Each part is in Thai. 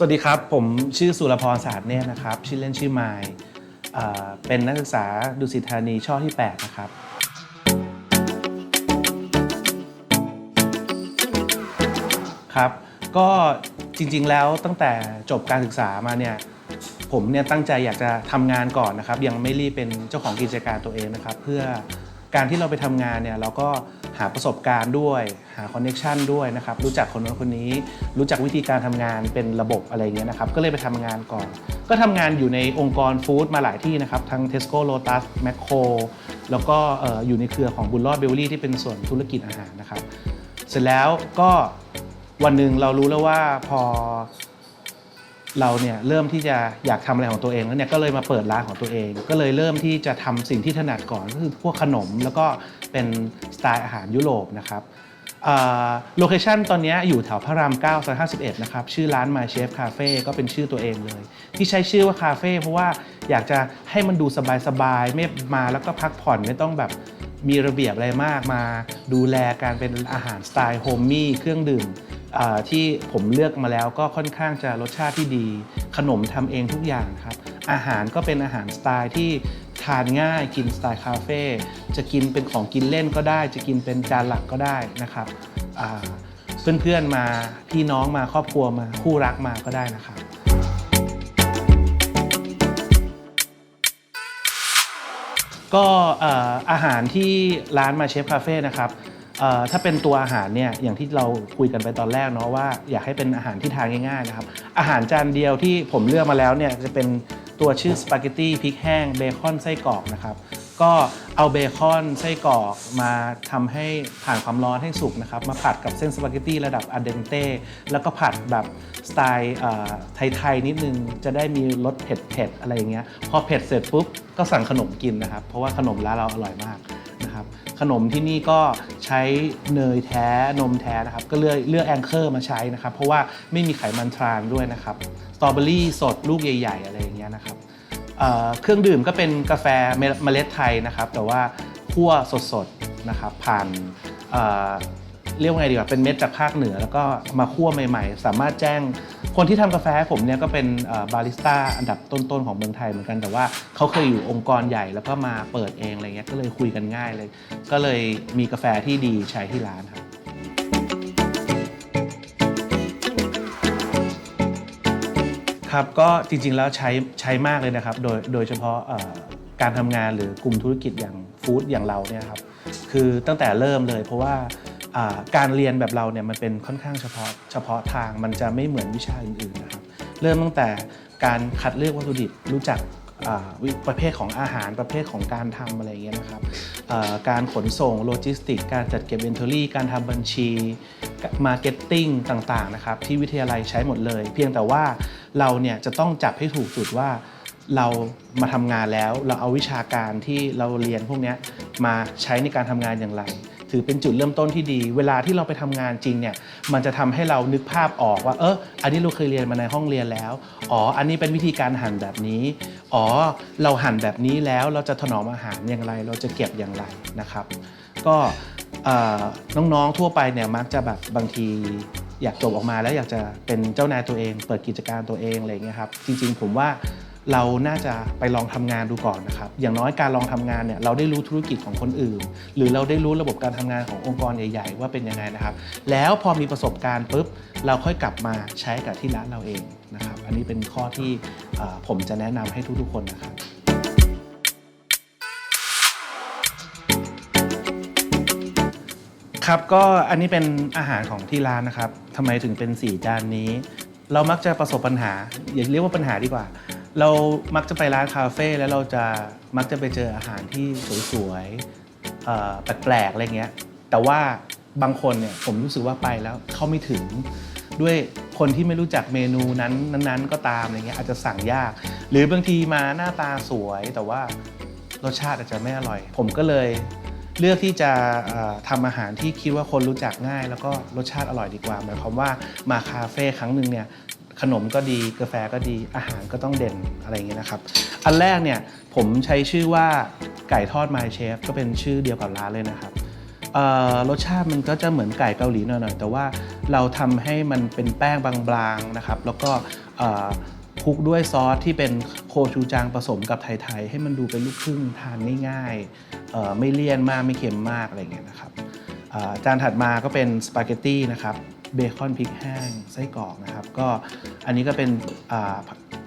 สวัสดีครับ ผมชื่อสุรพรศาสตร์เนตรนะครับ ชื่อเล่นชื่อไมล์เอ่เป็นนักศึกษาดุสิตธานีช่อที่ 8 นะครับ ครับ ก็จริงๆแล้วตั้งแต่จบการศึกษามาเนี่ยผมเนี่ยตั้งใจอยากจะทำงานก่อนนะครับ ยังไม่รีบเป็นเจ้าของกิจการตัวเองนะครับ เพื่อ การที่เราไปทำงานเนี่ยเราก็หาประสบการณ์ด้วย หาคอนเน็ชันด้วยนะครับ รู้จักคนนู้นคนนี้ รู้จักวิธีการทำงานเป็นระบบอะไรเงี้ยนะครับ ก็เลยไปทำงานก่อน ก็ทำงานอยู่ในองค์กรฟู้ดมาหลายที่นะครับ ทั้ง Tesco Lotus Macro แล้วก็เอ่ออยู่ในเครือของบุญรอดเบลลี่ที่เป็นส่วนธุรกิจอาหารนะครับ เสร็จแล้วก็วันหนึ่งเรารู้แล้วว่าพอ เราเนี่ยเริ่มที่จะอยากทำอะไรของตัวเองแล้วเนี่ยก็เลยมาเปิดร้านของตัวเอง ก็เลยเริ่มที่จะทำสิ่งที่ถนัดก่อนก็คือพวกขนมแล้วก็เป็นสไตล์อาหารยุโรปนะครับโลเคชันตอนนี้อยู่แถวพระราม9ซอย51 นะครับ ชื่อร้าน My Chef Cafe ก็เป็นชื่อตัวเองเลย ที่ใช้ชื่อว่าคาเฟ่เพราะว่าอยากจะให้มันดูสบายๆ ไม่มาแล้วก็พักผ่อนไม่ต้องแบบมีระเบียบอะไรมากมา ดูแลการเป็นอาหารสไตล์โฮมมี่เครื่องดื่ม ที่ผมเลือกมาแล้วก็ค่อนข้างจะรสชาติที่ดี ขนมทำเองทุกอย่างครับ อาหารก็เป็นอาหารสไตล์ที่ทานง่ายกินสไตล์คาเฟ่จะกินเป็นของกินเล่นก็ได้ จะกินเป็นจานหลักก็ได้นะครับเพื่อนๆมาพี่น้องมาครอบครัวมาคู่รักมาก็ได้นะครับก็อาหารที่ร้านมาเชฟคาเฟ่นะครับ ถ้าเป็นตัวอาหารเนี่ยอย่างที่เราคุยกันไปตอนแรกเนาะว่าอยากให้เป็นอาหารที่ทานง่ายๆนะครับอาหารจานเดียวที่ผมเลือกมาแล้วเนี่ยจะเป็นตัวชื่อสปาเกตตี้พริกแห้งเบคอนไส้กรอกนะครับก็เอาเบคอนไส้กรอกมาทำให้ผ่านความร้อนให้สุกนะครับมาผัดกับเส้นสปาเกตตี้ระดับอเดนเต้แล้วก็ผัดแบบสไตล์ไทยๆนิดนึงจะได้มีรสเผ็ดๆอะไรอย่างเงี้ยพอเผ็ดเสร็จปุ๊บก็สั่งขนมกินนะครับ เพราะว่าขนมร้านเราอร่อยมาก ขนมที่นี่ก็ใช้เนยแท้นมแท้นะครับ ก็เลือกเลือกแองเกอร์มาใช้นะครับ เพราะว่าไม่มีไขมันทรานด้วยนะครับสตรอเบอรี่สดลูกใหญ่ ๆ อะไรอย่างเงี้ยนะครับเเครื่องดื่มก็เป็นกาแฟเมล็ดไทยนะครับ แต่ว่าคั่วสดๆนะครับ ผ่านเเรียกว่าไงดีกว่าเป็นเม็ดจากภาคเหนือ แล้วก็มาคั่วใหม่ ๆ สามารถแจ้ง คนที่ทำกาแฟให้ผมเนี่ยก็เป็นเอ่อบาริสต้าอันดับต้นๆของเมืองไทยเหมือนกันแต่ว่าเขาเคยอยู่องค์กรใหญ่แล้วก็มาเปิดเองอะไรเงี้ยก็เลยคุยกันง่ายเลย ก็เลยมีกาแฟที่ดีใช้ที่ร้านครับ ครับก็จริงๆแล้วใช้ใช้มากเลยนะครับ โดยโดยเฉพาะเอ่อการทำงานหรือกลุ่มธุรกิจอย่างฟู้ดอย่างเราเนี่ยครับคือตั้งแต่เริ่มเลยเพราะว่าอ่า การเรียนแบบเราเนี่ยมันเป็นค่อนข้างเฉพาะเฉพาะทางมันจะไม่เหมือนวิชาอื่นๆนะครับเริ่มตั้งแต่การคัดเลือกวัตถุดิบรู้จักวิประเภทของอาหารประเภทของการทำอะไรเงี้ยนะครับการขนส่งโลจิสติก การจัดเก็บ inventory การทำบัญชีมาร์เก็ตติ้งต่างๆนะครับที่วิทยาลัยใช้หมดเลย เพียงแต่ว่าเราเนี่ยจะต้องจับให้ถูกจุดว่าเรามาทำงานแล้วเราเอาวิชาการที่เราเรียนพวกนี้มาใช้ในการทำงานอย่างไร ถือเป็นจุดเริ่มต้นที่ดี เวลาที่เราไปทำงานจริงเนี่ยมันจะทำให้เรานึกภาพออกว่าเอออันนี้เราเคยเรียนมาในห้องเรียนแล้วอ๋ออันนี้เป็นวิธีการหั่นแบบนี้อ๋อเราหั่นแบบนี้แล้วเราจะถนอมอาหารอย่างไร เราจะเก็บอย่างไรนะครับ ก็น้องๆทั่วไปเนี่ยมักจะแบบบางทีอยากจบออกมาแล้วอยากจะเป็นเจ้านายตัวเอง เปิดกิจการตัวเองอะไรอย่างเงี้ยครับจริงๆผมว่า เราน่าจะไปลองทำงานดูก่อนนะครับ อย่างน้อยการลองทำงานเนี่ยเราได้รู้ธุรกิจของคนอื่น หรือเราได้รู้ระบบการทำงานขององค์กรใหญ่ ๆ ว่าเป็นยังไงนะครับ แล้วพอมีประสบการณ์ปุ๊บเราค่อยกลับมาใช้กับที่ร้านเราเองนะครับ อันนี้เป็นข้อที่ผมจะแนะนำให้ทุกๆคนนะครับครับก็อันนี้เป็นอาหารของที่ร้านนะครับทำไมถึงเป็น4จานนี้ เรามักจะประสบปัญหาอย่าเรียกว่าปัญหาดีกว่า เรามักจะไปร้านคาเฟ่แล้วเราจะมักจะไปเจออาหารที่สวยๆเอ่อแปลกๆอะไรเงี้ย แต่ว่าบางคนเนี่ยผมรู้สึกว่าไปแล้วเข้าไม่ถึง ด้วยคนที่ไม่รู้จักเมนูนั้นนั้นๆก็ตามอะไรเงี้ยอาจจะสั่งยาก หรือบางทีมาหน้าตาสวย แต่ว่ารสชาติอาจจะไม่อร่อย ผมก็เลยเลือกที่จะเอ่อทำอาหารที่คิดว่าคนรู้จักง่าย แล้วก็รสชาติอร่อยดีกว่าหมายความว่ามาคาเฟ่ครั้งหนึ่งเนี่ย ขนมก็ดีกาแฟก็ดีอาหารก็ต้องเด่นอะไรอย่างเงี้ยนะครับ อันแรกเนี่ยผมใช้ชื่อว่าไก่ทอด My Chef ก็เป็นชื่อเดียวกับร้านเลยนะครับรสชาติมันก็จะเหมือนไก่เกาหลีหน่อยๆแต่ว่าเราทำให้มันเป็นแป้งบางๆนะครับ แล้วก็คลุกด้วยซอสที่เป็นโคชูจังผสมกับไทยๆให้มันดูเป็นลูกครึ่งทานง่ายๆไม่เลี่ยนมากไม่เค็มมากอะไรอย่างเงี้ยนะครับจานถัดมาก็เป็นสปาเกตตี้นะครับ เบคอนพริกแห้งไส้กรอกนะครับ ก็อันนี้ก็เป็น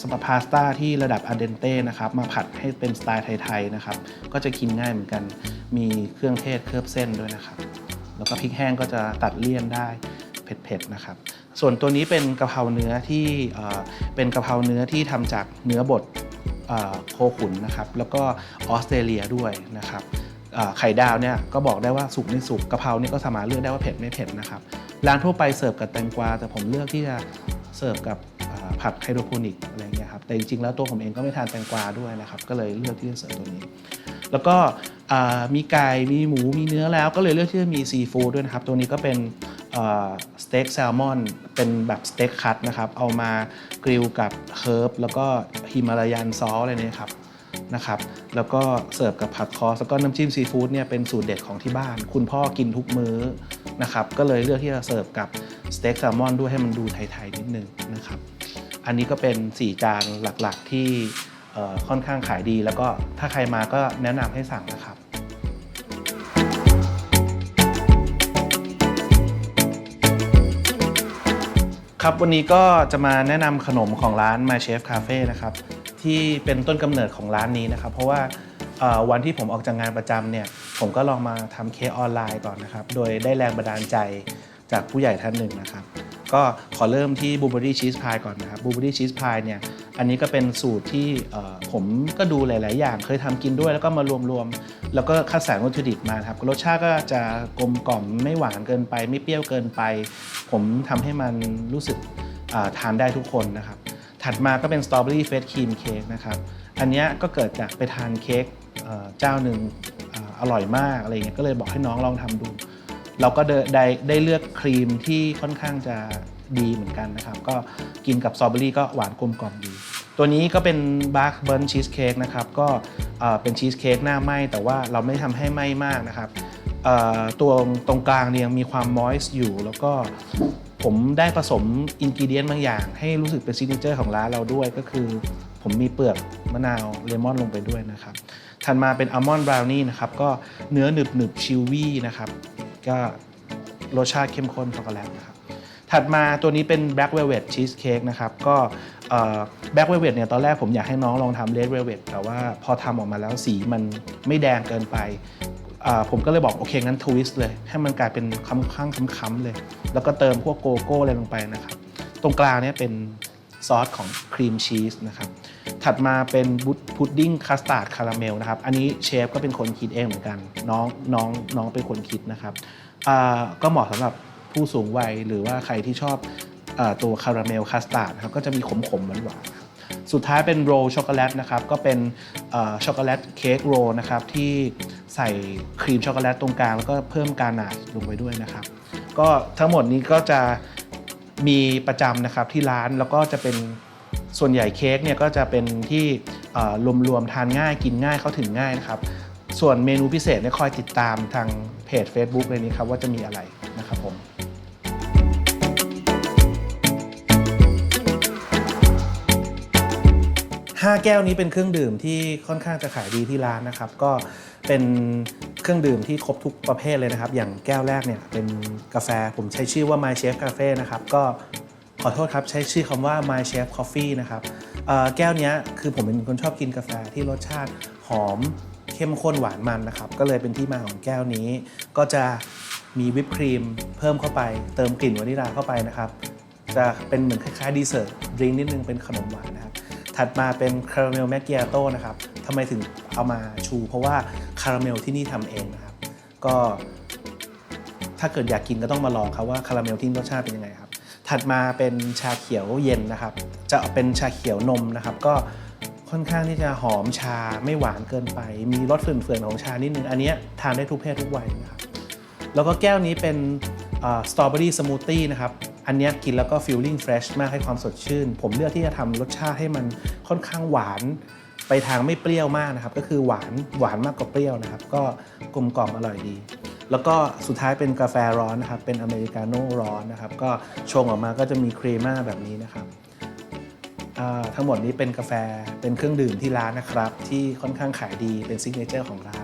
สปาพาสต้าที่ระดับอาเดนเต้นะครับ มาผัดให้เป็นสไตล์ไทยๆนะครับ ก็จะกินง่ายเหมือนกัน มีเครื่องเทศเคลือบเส้นด้วยนะครับ แล้วก็พริกแห้งก็จะตัดเลี่ยนได้เผ็ดๆนะครับ ส่วนตัวนี้เป็นกะเพราเนื้อที่เป็นกะเพราเนื้อที่ทำจากเนื้อบดโคขุนนะครับ แล้วก็ออสเตรเลียด้วยนะครับไข่ดาวเนี่ยก็บอกได้ว่าสุกไม่สุกกะเพราเนี่ยก็สามารถเลือกได้ว่าเผ็ดไม่เผ็ดนะครับ ร้านทั่วไปเสิร์ฟกับแตงกวา แต่ผมเลือกที่จะเสิร์ฟกับผักไฮโดรโปนิกอะไรเงี้ยครับแต่จริงๆแล้วตัวผมเองก็ไม่ทานแตงกวาด้วยนะครับก็เลยเลือกที่จะเสิร์ฟตัวนี้ แล้วก็มีไก่มีหมูมีเนื้อแล้วก็เลยเลือกที่จะมีซีฟู้ดด้วยนะครับ ตัวนี้ก็เป็นสเต็กแซลมอนเป็นแบบสเต็กคัตนะครับ เอามากริลกับเฮิร์บแล้วก็ฮิมาลายันซอสอะไรเนี่ยครับ นะครับ แล้วก็เสิร์ฟกับผักคอสแล้วก็น้ำจิ้มซีฟู้ดเนี่ยเป็นสูตรเด็ดของที่บ้าน คุณพ่อกินทุกมื้อนะครับ ก็เลยเลือกที่จะเสิร์ฟกับสเต็กแซลมอนด้วยให้มันดูไทยๆนิดนึงนะครับ อันนี้ก็เป็น 4 จานหลักๆที่ค่อนข้างขายดี แล้วก็ถ้าใครมาก็แนะนำให้สั่งนะครับครับวันนี้ก็จะมาแนะนำขนมของร้าน My Chef Cafe นะครับ ที่เป็นต้นกำเนิดของร้านนี้นะครับ เพราะว่าวันที่ผมออกจากงานประจำเนี่ยผมก็ลองมาทำเค้กออนไลน์ก่อนนะครับ โดยได้แรงบันดาลใจจากผู้ใหญ่ท่านหนึ่งนะครับ ก็ขอเริ่มที่บูเบอรี่ชีสพายก่อนนะครับบูเบอรี่ชีสพายเนี่ยอันนี้ก็เป็นสูตรที่ผมก็ดูหลาย ๆ อย่างเคยทำกินด้วยแล้วก็มารวม ๆ แล้วก็คัดสรรวัตถุดิบมาครับรสชาติก็จะกลมกล่อมไม่หวานเกินไป ไม่เปรี้ยวเกินไป ผมทำให้มันรู้สึกทานได้ทุกคนนะครับ ถัดมาก็เป็นสตรอเบอรี่เฟสครีมเค้กนะครับ อันนี้ก็เกิดจากไปทานเค้กเจ้าหนึ่งออร่อยมากอะไรเงี้ย ก็เลยบอกให้น้องลองทำดู เราก็ได้ได้เลือกครีมที่ค่อนข้างจะดีเหมือนกันนะครับ ก็กินกับสตรอเบอรี่ก็หวานกลมกล่อมดี ตัวนี้ก็เป็นบาร์ b เบิร์นชีสเค้กนะครับ ก็เป็นชีสเค้กหน้าไหมแต่ว่าเราไม่ทำให้ไหมมากนะครับตัวตรงกลางเนี่ยยังมีความมอยส์อยู่ แล้วก็ ผมได้ผสมอินกิเดียนบางอย่าง ให้รู้สึกเป็นซิกเนเจอร์ของร้านเราด้วยก็คือ ผมมีเปลือกมะนาวเลมอนลงไปด้วยนะครับถัดมาเป็นอัลมอนด์บราวนี่นะครับก็เนื้อหนึบหนึบชิลวี่นะครับก็รสชาติเข้มข้นช็อกโกแลตนะครับถัดมาตัวนี้เป็น Black Velvet Cheesecake นะครับ ก็เอ่อ Black Velvet เนี่ยตอนแรกผมอยากให้น้องลองทำ Red Velvet แต่ว่าพอทำออกมาแล้วสีมันไม่แดงเกินไป ผมก็เลยบอกโอเคงั้นทวิสต์เลย ให้มันกลายเป็นค้ำข้างค้ำๆเลย แล้วก็เติมพวกโกโก้อะไรลงไปนะครับ ตรงกลางเนี่ยเป็นซอสของครีมชีสนะครับ ถัดมาเป็นพุดดิ้งคัสตาร์ดคาราเมลนะครับ อันนี้เชฟก็เป็นคนคิดเองเหมือนกัน น้องน้องน้องเป็นคนคิดนะครับก็เหมาะสำหรับผู้สูงวัยหรือว่าใครที่ชอบอตัวคาราเมลคัสตาร์ดนะครับก็จะมีขมๆหวานๆครับสุดท้ายเป็นโรลช็อกโกแลตนะครับ ก็เป็นช็อกโกแลตเค้กโรลนะครับที่ ใส่ครีมช็อกโกแลตตรงกลางแล้วก็เพิ่มการหนาลงไปด้วยนะครับ ก็ทั้งหมดนี้ก็จะมีประจำนะครับที่ร้านแล้วก็จะเป็นส่วนใหญ่เค้กเนี่ยก็จะเป็นที่รวมๆทานง่ายกินง่ายเข้าถึงง่ายนะครับ ส่วนเมนูพิเศษเนี่ยคอยติดตามทางเพจ Facebook เลยนี้ครับว่าจะมีอะไรนะครับผม 5 แก้วนี้เป็นเครื่องดื่มที่ค่อนข้างจะขายดีที่ร้านนะครับ ก็เป็นเครื่องดื่มที่ครบทุกประเภทเลยนะครับ อย่างแก้วแรกเนี่ยเป็นกาแฟผมใช้ชื่อว่า My Chef Cafe นะครับ ก็ขอโทษครับ ใช้ชื่อคำว่า My Chef Coffee นะครับแก้วนี้คือผมเป็นคนชอบกินกาแฟที่รสชาติหอมเข้มข้นหวานมันนะครับ ก็เลยเป็นที่มาของแก้วนี้ ก็จะมีวิปครีมเพิ่มเข้าไป เติมกลิ่นวานิลลาเข้าไปนะครับ จะเป็นเหมือนคล้ายๆดีเซอร์ดริงนิดนึงเป็นขนมหวานนะครับ ถัดมาเป็นคาราเมลแมก i อาโต้นะครับทำไมถึงเอามาชู เพราะว่าคาราเมลที่นี่ทำเองนะครับ ก็ถ้าเกิดอยากกินก็ต้องมาลองครับว่าคาราเมลที่นี่รสชาติเป็นยังไงครับ ถัดมาเป็นชาเขียวเย็นนะครับ จะเป็นชาเขียวนมนะครับ ก็ค่อนข้างที่จะหอมชาไม่หวานเกินไป มีรสเฟื่อนๆของชานิดนึง อันนี้ทานได้ทุกเพศทุกวัยนะครับ แล้วก็แก้วนี้เป็นสตรอเบอรี่สมูทตี้นะครับ อันนี้กินแล้วก็ฟีลลิ่งเฟรชมากให้ความสดชื่น ผมเลือกที่จะทำรสชาติให้มันค่อนข้างหวานไปทางไม่เปรี้ยวมากนะครับ ก็คือหวานหวานมากกว่าเปรี้ยวนะครับ ก็กลมกล่อมอร่อยดี แล้วก็สุดท้ายเป็นกาแฟร้อนนะครับ เป็นอเมริกาโน่ร้อนนะครับ ก็ชงออกมาก็จะมีครีม่าแบบนี้นะครับทั้งหมดนี้เป็นกาแฟเป็นเครื่องดื่มที่ร้านนะครับ ที่ค่อนข้างขายดีเป็นซิกเนเจอร์ของร้าน